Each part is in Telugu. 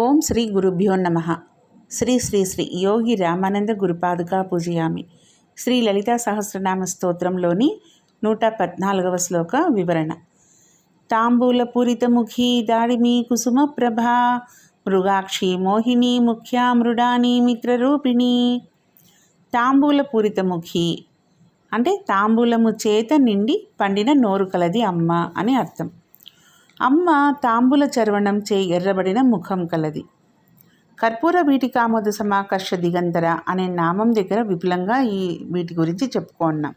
ఓం శ్రీ గురుభ్యో నమ. శ్రీ శ్రీ శ్రీ యోగి రామానంద గురుపాదుగా పూజయామి. శ్రీ లలితా సహస్రనామ స్తోత్రంలోని నూట పద్నాలుగవ శ్లోక వివరణ. తాంబూల పూరితముఖి దాడిమి కుసుమ ప్రభా మృగాక్షి మోహిని ముఖ్యా మృడాని మిత్రరూపిణి. తాంబూల పూరితముఖి అంటే తాంబూలము చేత నిండి పండిన నోరు కలది అమ్మ అని అర్థం. అమ్మ తాంబూల చర్వణం చే ఎర్రబడిన ముఖం కలది. కర్పూర వీటికామోద సమాకర్ష దిగంతర అనే నామం దగ్గర విపులంగా ఈ వీటి గురించి చెప్పుకున్నాం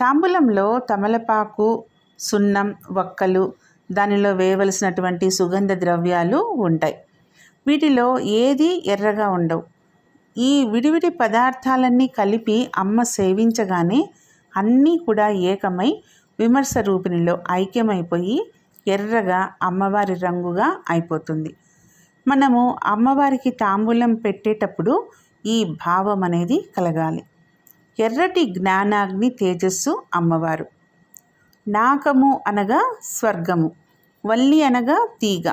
తాంబూలంలో తమలపాకు సున్నం వక్కలు దానిలో వేయవలసినటువంటి సుగంధ ద్రవ్యాలు ఉంటాయి. వీటిలో ఏది ఎర్రగా ఉండవు. ఈ విడివిడి పదార్థాలన్నీ కలిపి అమ్మ సేవించగానే అన్నీ కూడా ఏకమై విమర్శ రూపిణిలో ఐక్యమైపోయి ఎర్రగా అమ్మవారి రంగుగా అయిపోతుంది. మనము అమ్మవారికి తాంబూలం పెట్టేటప్పుడు ఈ భావం అనేది కలగాలి. ఎర్రటి జ్ఞానాగ్ని తేజస్సు అమ్మవారు. నాకము అనగా స్వర్గము వల్లి అనగా తీగ.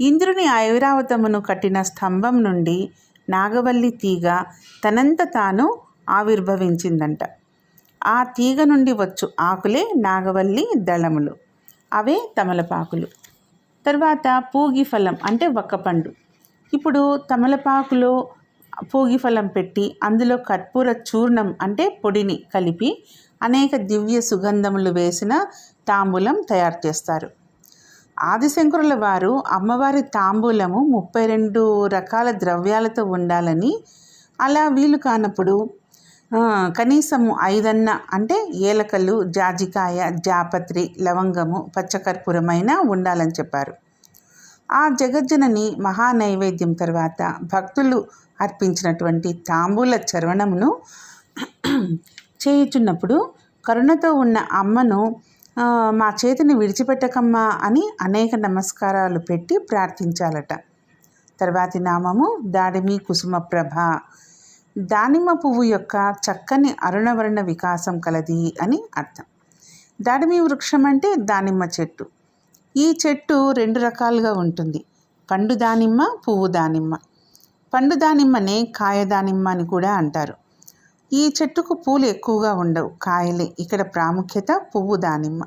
ఇంద్రుని ఐరావతమును కట్టిన స్తంభం నుండి నాగవల్లి తీగ తనంత తాను ఆవిర్భవించిందంట. ఆ తీగ నుండి వచ్చు ఆకులే నాగవల్లి దళములు. అవే తమలపాకులు. తర్వాత పూగి ఫలం అంటే వక్కపండు ఇప్పుడు తమలపాకులో పూగి ఫలం పెట్టి అందులో కర్పూర చూర్ణం అంటే పొడిని కలిపి అనేక దివ్య సుగంధములు వేసిన తాంబూలం తయారు చేస్తారు. ఆదిశంకరుల వారు అమ్మవారి తాంబూలము ముప్పై రెండు రకాల ద్రవ్యాలతో ఉండాలని అలా వీలు కానప్పుడు కనీసము ఐదన్న అంటే ఏలకలు జాజికాయ జాపత్రి లవంగము పచ్చకర్పూరమైన ఉండాలని చెప్పారు. ఆ జగజ్జనని మహానైవేద్యం తర్వాత భక్తులు అర్పించినటువంటి తాంబూల చర్వణమును చేయుచున్నప్పుడు కరుణతో ఉన్న అమ్మను మా చేతిని విడిచిపెట్టకమ్మా అని అనేక నమస్కారాలు పెట్టి ప్రార్థించాలట. తర్వాతి నామము దాడిమి కుసుమ ప్రభ దానిమ్మ పువ్వు యొక్క చక్కని అరుణవర్ణ వికాసం కలది అని అర్థం. దాడిమి వృక్షం అంటే దానిమ్మ చెట్టు. ఈ చెట్టు రెండు రకాలుగా ఉంటుంది. పండు దానిమ్మ పువ్వు దానిమ్మ. పండు దానిమ్మనే కాయ దానిమ్మ అని కూడా అంటారు. ఈ చెట్టుకు పూలు ఎక్కువగా ఉండవు. కాయలే. ఇక్కడ ప్రాముఖ్యత పువ్వు దానిమ్మ.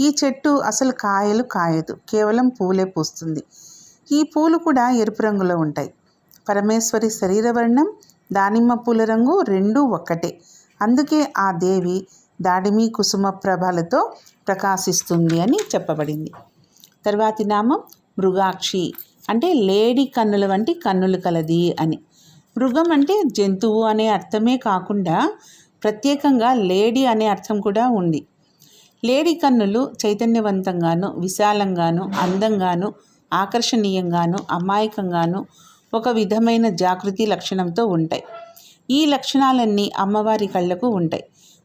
ఈ చెట్టు అసలు కాయలు కాయదు. కేవలం పూలే పూస్తుంది. ఈ పూలు కూడా ఎరుపు రంగులో ఉంటాయి. పరమేశ్వరి శరీర వర్ణం దానిమ్మ పూల రంగు రెండూ ఒక్కటే. అందుకే ఆ దేవి దాడిమి కుసుమ ప్రభలతో ప్రకాశిస్తుంది అని చెప్పబడింది. తర్వాతి నామం మృగాక్షి. అంటే లేడీ కన్నుల వంటి కన్నులు కలది అని. మృగం అంటే జంతువు అనే అర్థమే కాకుండా ప్రత్యేకంగా లేడీ అనే అర్థం కూడా ఉంది. లేడీ కన్నులు చైతన్యవంతంగాను విశాలంగాను అందంగాను ఆకర్షణీయంగాను అమాయకంగాను ఒక విధమైన జాగృతి లక్షణంతో ఉంటాయి. ఈ లక్షణాలన్నీ అమ్మవారి కళ్ళకు ఉంటాయి.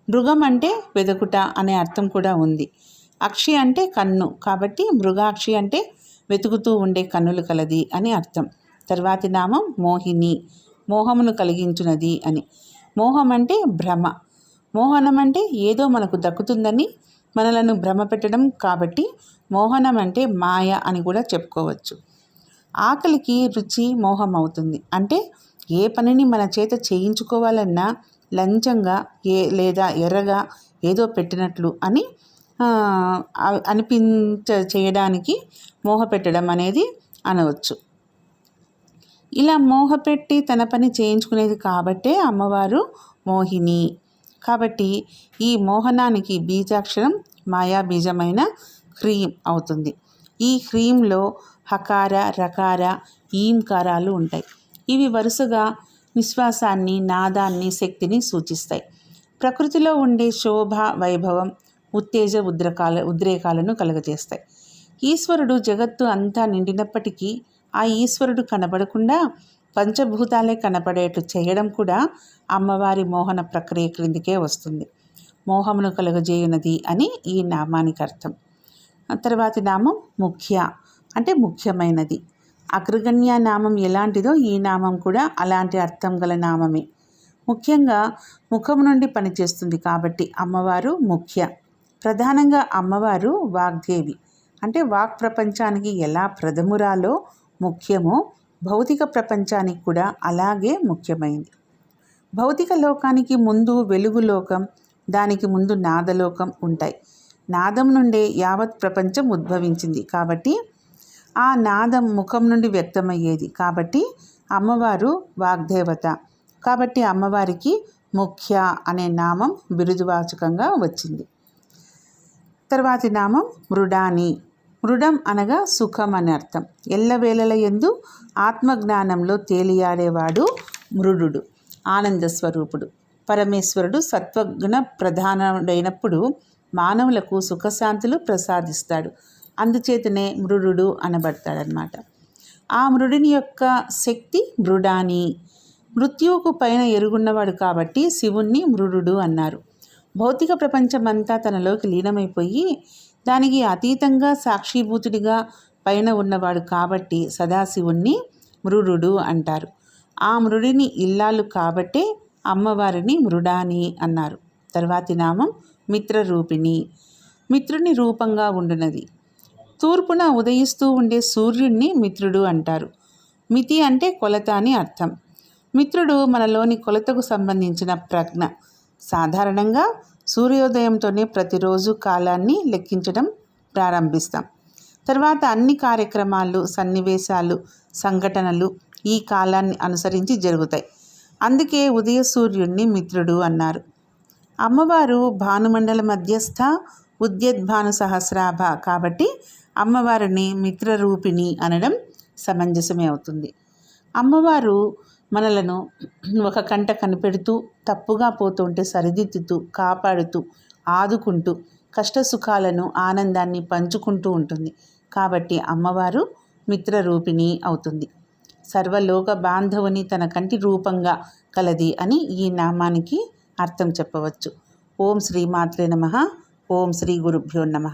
మృగం అంటే వెదకుట అనే అర్థం కూడా ఉంది. అక్షి అంటే కన్ను కాబట్టి మృగాక్షి అంటే వెతుకుతూ ఉండే కన్నులు కలది అని అర్థం. తర్వాతి నామం మోహిని. మోహమును కలిగించున్నది అని. మోహం అంటే భ్రమ. మోహనం అంటే ఏదో మనకు దక్కుతుందని మనలను భ్రమ పెట్టడం కాబట్టి మోహనం అంటే మాయ అని కూడా చెప్పుకోవచ్చు. ఆకలికి రుచి మోహం అవుతుంది అంటే ఏ పనిని మన చేత చేయించుకోవాలన్నా లంచంగా ఏ లేదా ఎర్రగా ఏదో పెట్టినట్లు అని అనిపించ చేయడానికి మోహపెట్టడం అనేది అనవచ్చు. ఇలా మోహపెట్టి తన పని చేయించుకునేది కాబట్టే అమ్మవారు మోహిని. కాబట్టి ఈ మోహనానికి బీజాక్షరం మాయా బీజమైన హ్రీం అవుతుంది. ఈ హ్రీంలో హకార రకార ఈంకారాలు ఉంటాయి. ఇవి వరుసగా విశ్వాసాన్ని నాదాన్ని శక్తిని సూచిస్తాయి. ప్రకృతిలో ఉండే శోభ వైభవం ఉత్తేజ ఉద్రకాల ఉద్రేకాలను కలుగజేస్తాయి. ఈశ్వరుడు జగత్తు అంతా నిండినప్పటికీ ఆ ఈశ్వరుడు కనబడకుండా పంచభూతాలే కనబడేట్లు చేయడం కూడా అమ్మవారి మోహన ప్రక్రియ క్రిందికే వస్తుంది. మోహమును కలుగజేయునది అని ఈ నామానికి అర్థం. తర్వాతి నామం ముఖ్య. అంటే ముఖ్యమైనది. అగ్రగణ్య నామం ఎలాంటిదో ఈ నామం కూడా అలాంటి అర్థం గల నామమే. ముఖ్యంగా ముఖం నుండి పనిచేస్తుంది కాబట్టి అమ్మవారు ముఖ్య. ప్రధానంగా అమ్మవారు వాగ్దేవి. అంటే వాక్ ప్రపంచానికి ఎలా ప్రథమురాలో ముఖ్యమో భౌతిక ప్రపంచానికి కూడా అలాగే ముఖ్యమైంది. భౌతిక లోకానికి ముందు వెలుగు లోకం దానికి ముందు నాదలోకం ఉంటాయి. నాదం నుండే యావత్ ప్రపంచం ఉద్భవించింది కాబట్టి ఆ నాదం ముఖం నుండి వ్యక్తమయ్యేది. కాబట్టి అమ్మవారు వాగ్దేవత. కాబట్టి అమ్మవారికి ముఖ్య అనే నామం బిరుదువాచకంగా వచ్చింది. తర్వాతి నామం మృడాని. మృడం అనగా సుఖం అని అర్థం. ఎల్లవేళల ఎందు ఆత్మజ్ఞానంలో తేలియాడేవాడు మృడు ఆనంద స్వరూపుడు. పరమేశ్వరుడు సత్వగుణ ప్రధానుడైనప్పుడు మానవులకు సుఖశాంతులు ప్రసాదిస్తాడు. అందుచేతనే మృడు అనబడతాడనమాట ఆ మృడిని యొక్క శక్తి మృడాని. మృత్యువుకు పైన ఎరుగున్నవాడు కాబట్టి శివుణ్ణి మృడు అన్నారు. భౌతిక ప్రపంచమంతా తనలోకి లీనమైపోయి దానికి అతీతంగా సాక్షిభూతుడిగా పైన ఉన్నవాడు కాబట్టి సదాశివుణ్ణి మృడు అంటారు. ఆ మృడిని ఇల్లాలు కాబట్టే అమ్మవారిని మృడాని అన్నారు. తర్వాతి నామం మిత్రరూపిణి. మిత్రుని రూపంగా ఉండునది. తూర్పున ఉదయిస్తూ ఉండే సూర్యుణ్ణి మిత్రుడు అంటారు. మితి అంటే కొలత అని అర్థం. మిత్రుడు మనలోని కొలతకు సంబంధించిన ప్రజ్ఞ. సాధారణంగా సూర్యోదయంతోనే ప్రతిరోజు కాలాన్ని లెక్కించడం ప్రారంభిస్తాం. తర్వాత అన్ని కార్యక్రమాలు సన్నివేశాలు సంఘటనలు ఈ కాలాన్ని అనుసరించి జరుగుతాయి. అందుకే ఉదయ సూర్యుణ్ణి మిత్రుడు అన్నారు. అమ్మవారు భానుమండల మధ్యస్థ ఉద్యద్భాను సహస్రాభ కాబట్టి అమ్మవారిని మిత్రరూపిణి అనడం సమంజసమే అవుతుంది. అమ్మవారు మనలను ఒక కంట కనిపెడుతూ తప్పుగా పోతుంటే సరిదిద్దుతూ కాపాడుతూ ఆదుకుంటూ కష్టసుఖాలను ఆనందాన్ని పంచుకుంటూ ఉంటుంది. కాబట్టి అమ్మవారు మిత్రరూపిణి అవుతుంది. సర్వలోక బాంధవుని తన కంటి రూపంగా కలది అని ఈ నామానికి అర్థం చెప్పవచ్చు. ఓం శ్రీమాత్రే నమ. ఓం శ్రీ గురుభ్యో నమ.